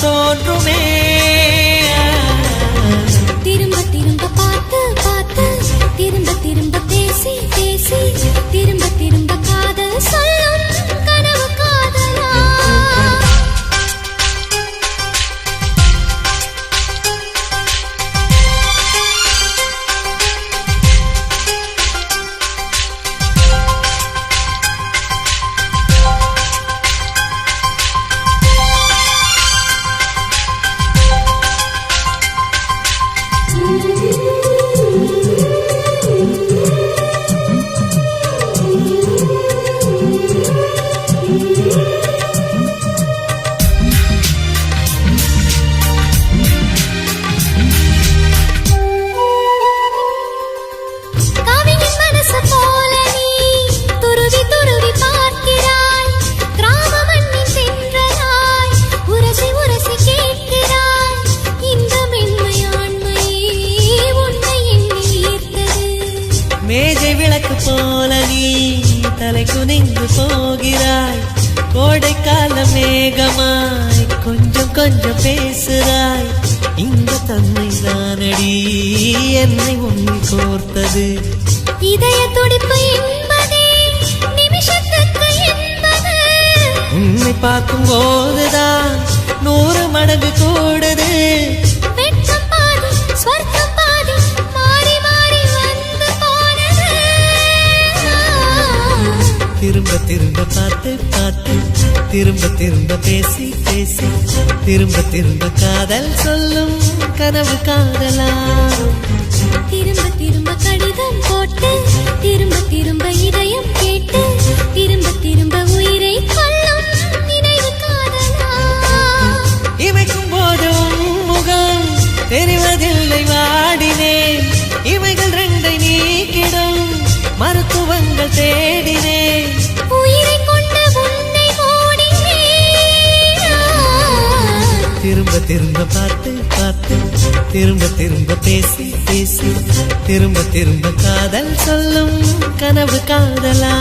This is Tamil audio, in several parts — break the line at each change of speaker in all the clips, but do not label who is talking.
தோன்றுமே.
திரும்ப திரும்ப பார்த்து பார்த்து திரும்ப திரும்ப பேசி பேசி. திரும்ப திரும்ப
பார்த்து பார்த்து திரும்ப திரும்ப பேசி பேசி. திரும்ப திரும்ப காதல் சொல்லும் கனவு காதலா
திரும்ப திரும்ப கடிதம் போட்டு திரும்ப திரும்ப இதயம் கேட்டு திரும்ப திரும்ப உயிரை கொள்ளும் நினைவு
இமைக்கும் போதும் முகம் தெரிவதில்லை வாடினேன். இவைகள் ரெண்டை நீக்கிடும் மருத்துவங்கள் தேடினேன். திரும்ப திரும்ப பார்த்து பார்த்து திரும்ப திரும்ப பேசி பேசி திரும்ப திரும்ப காதல் சொல்லும் கனவு காதலா.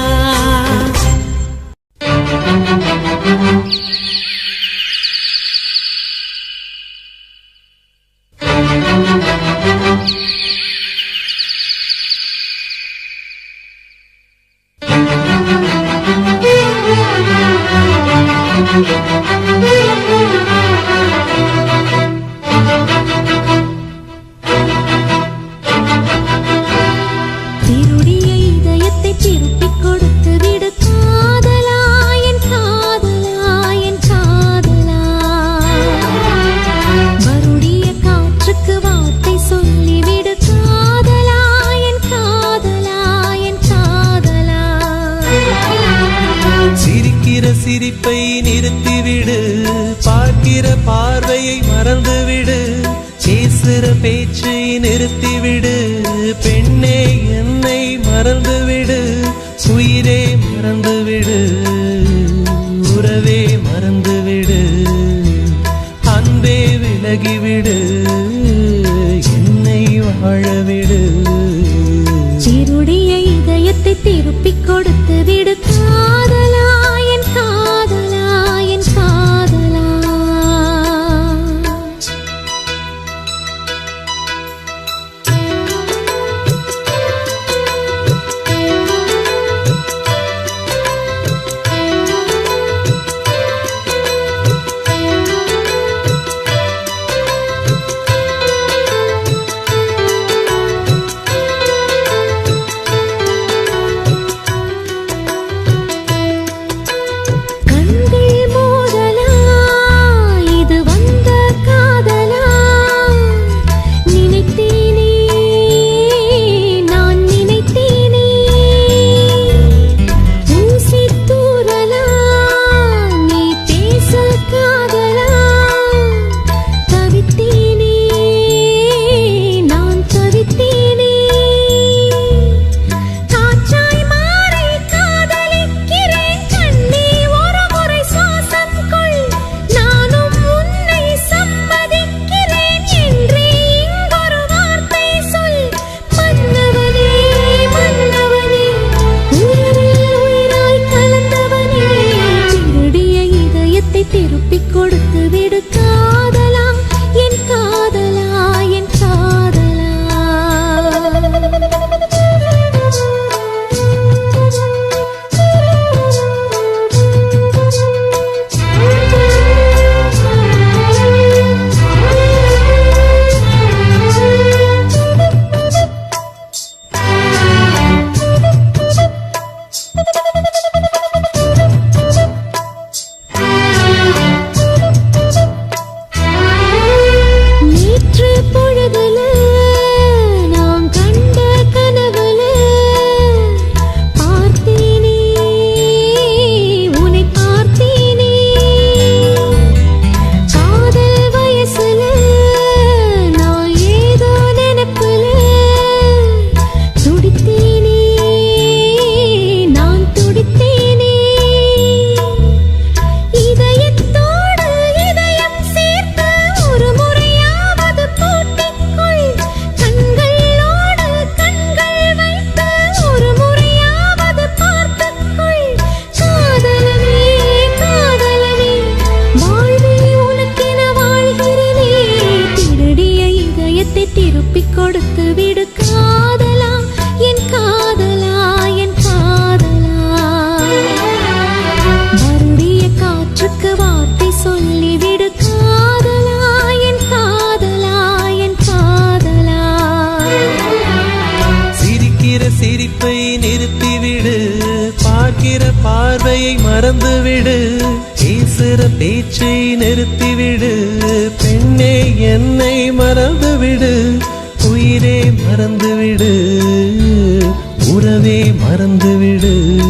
உறவே மறந்துவிடு.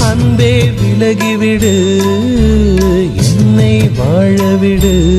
அன்பே விலகிவிடு. என்னை வாழவிடு.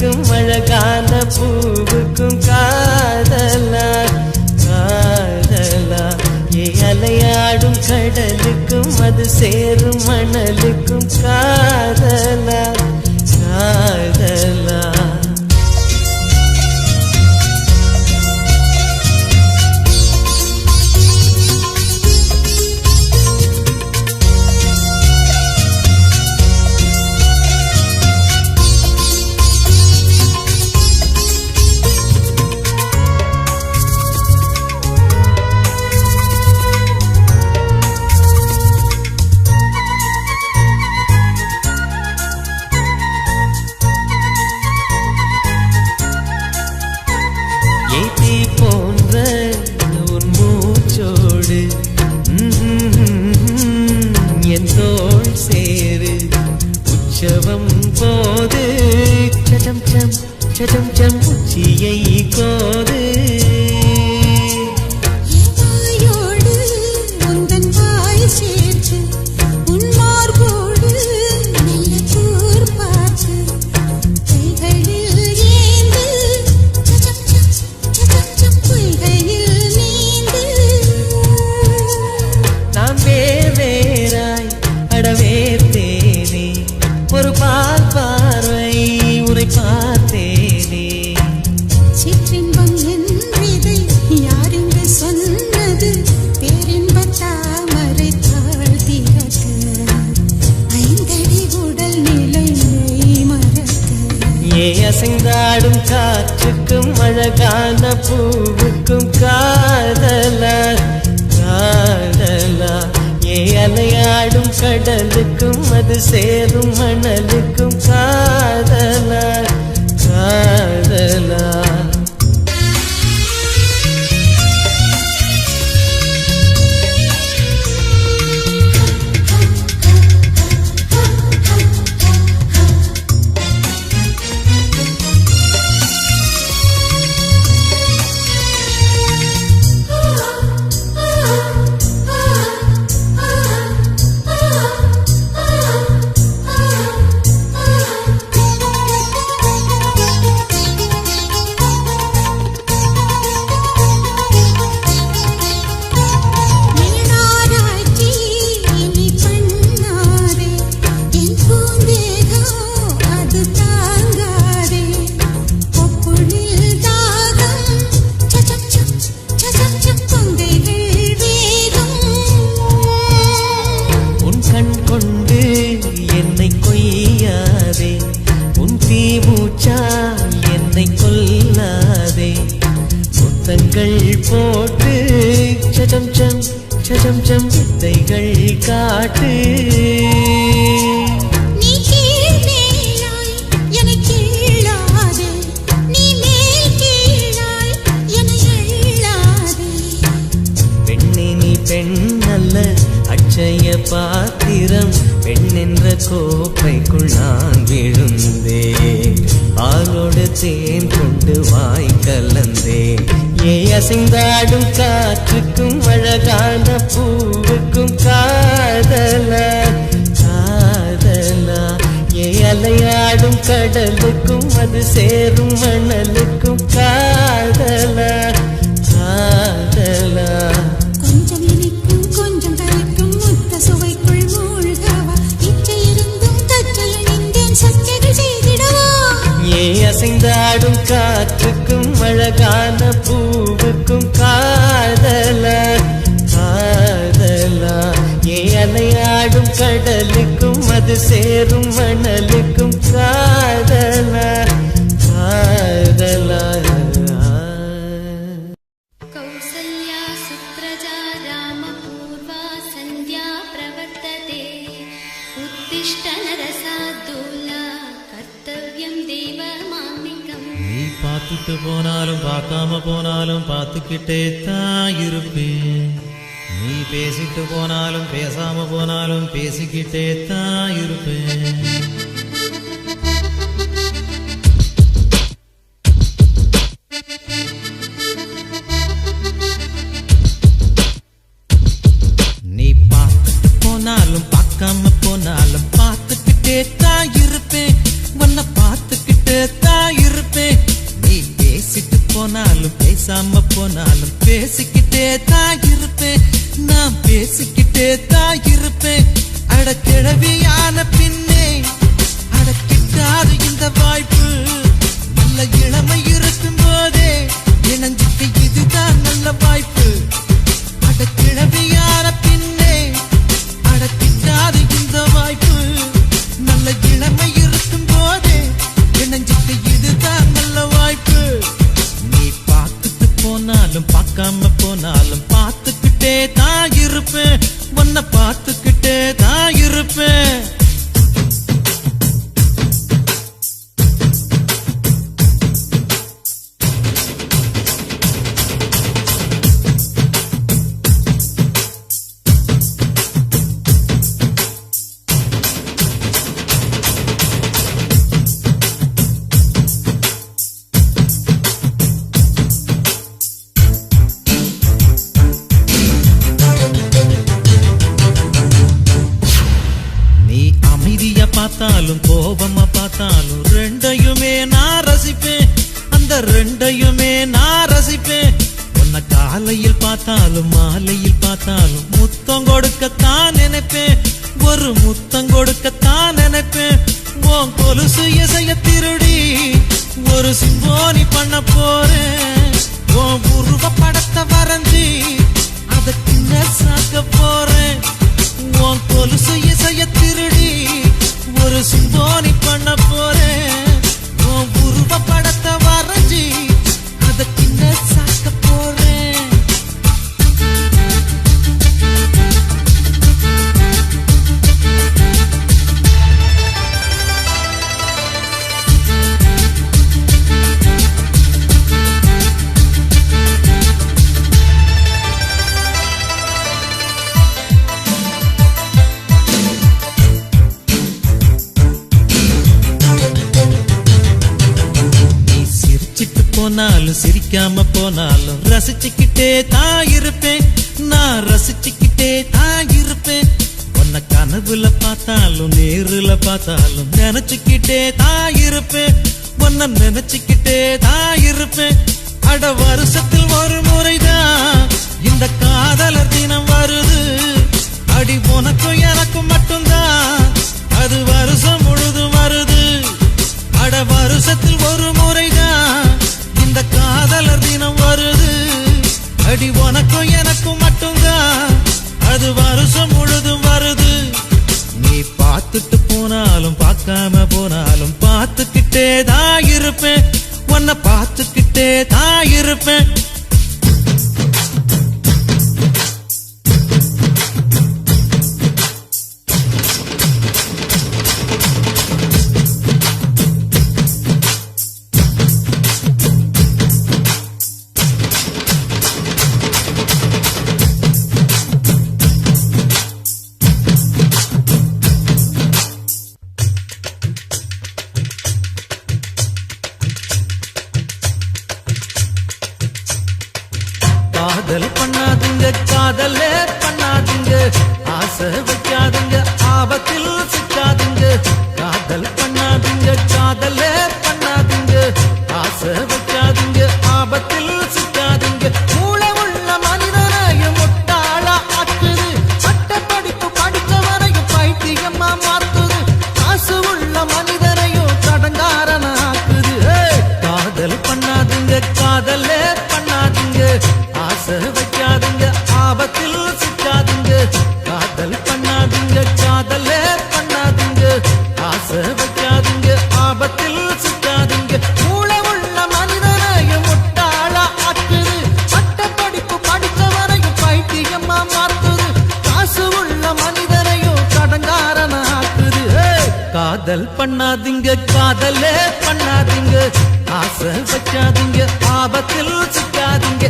பூவுக்கும் அழகான பூவுக்கும் காதலா காதலா. ஏ அலையாடும் கடலுக்கும் அது சேரும் மணலுக்கும் கா இசைந்தாடும் காற்றுக்கும் அழகான பூவுக்கும் காதலா காதலா. ஏ அலையாடும் கடலுக்கும் அது சேரும் மணலுக்கும் காதலா காதலா. பாத்திரம் பெண்ணென்ற கோப்பைக்குள் நான் விழுந்தே ஆளோடு தேன் கொண்டு வாய் கலந்தே ஏ அசைந்தாடும் காற்றுக்கும் அழகான பூவுக்கும் காதலா காதலா. ஏ அலையாடும் கடலுக்கும் அது சேரும் மணலுக்கும் காதலா காதலா. அசைந்தாடும் காற்றுக்கும் அழகான பூவுக்கும் காதலா காதலா. ஏ அலையாடும் கடலுக்கும் அது சேரும் மணலுக்கும்
பார்த்துக்கிட்டே தான் இருப்பேன். நீ பேசிட்டு போனாலும் பேசாம போனாலும் பேசிக்கிட்டே தான் இருப்பேன். போனாலும் பேசாம போனாலும் பேசிக்கிட்டே தான் இருப்பேன். நான் பேசிக்கிட்டே தான் இருப்பேன். அட கிழவியான பின்னே அடக்கிட்டாது இந்த வாய்ப்பு. நல்ல இளமை இருக்கும் போதே இணைஞ்சுக்கு இதுதான் நல்ல வாய்ப்பு. அட கிழவியான பின்னே அடக்கிட்டாது இந்த வாய்ப்பு. நல்ல இளமை இருக்கும் போதே இணைஞ்சுக்கு இதுதான் நல்ல வாய்ப்பு. போனாலும் பார்க்காம போனாலும் பார்த்துக்கிட்டே தான் இருப்பேன். உன்னை பார்த்துக்கிட்டே தான் இருப்பேன். நினைச்சுக்கிட்டே தான் இருப்பேன். உன்ன நினைச்சுக்கிட்டே தான் இருப்பேன். அட வருஷத்தில் வரும் காதல் பண்ணாதுங்க காதலே பண்ணாதுங்க. ஆசை வைக்காதுங்க ஆபத்தில் காதல் பண்ணாதீங்க காதலே பண்ணாதீங்க. ஆசை வச்சாதீங்க ஆபத்தில் சிக்காதீங்க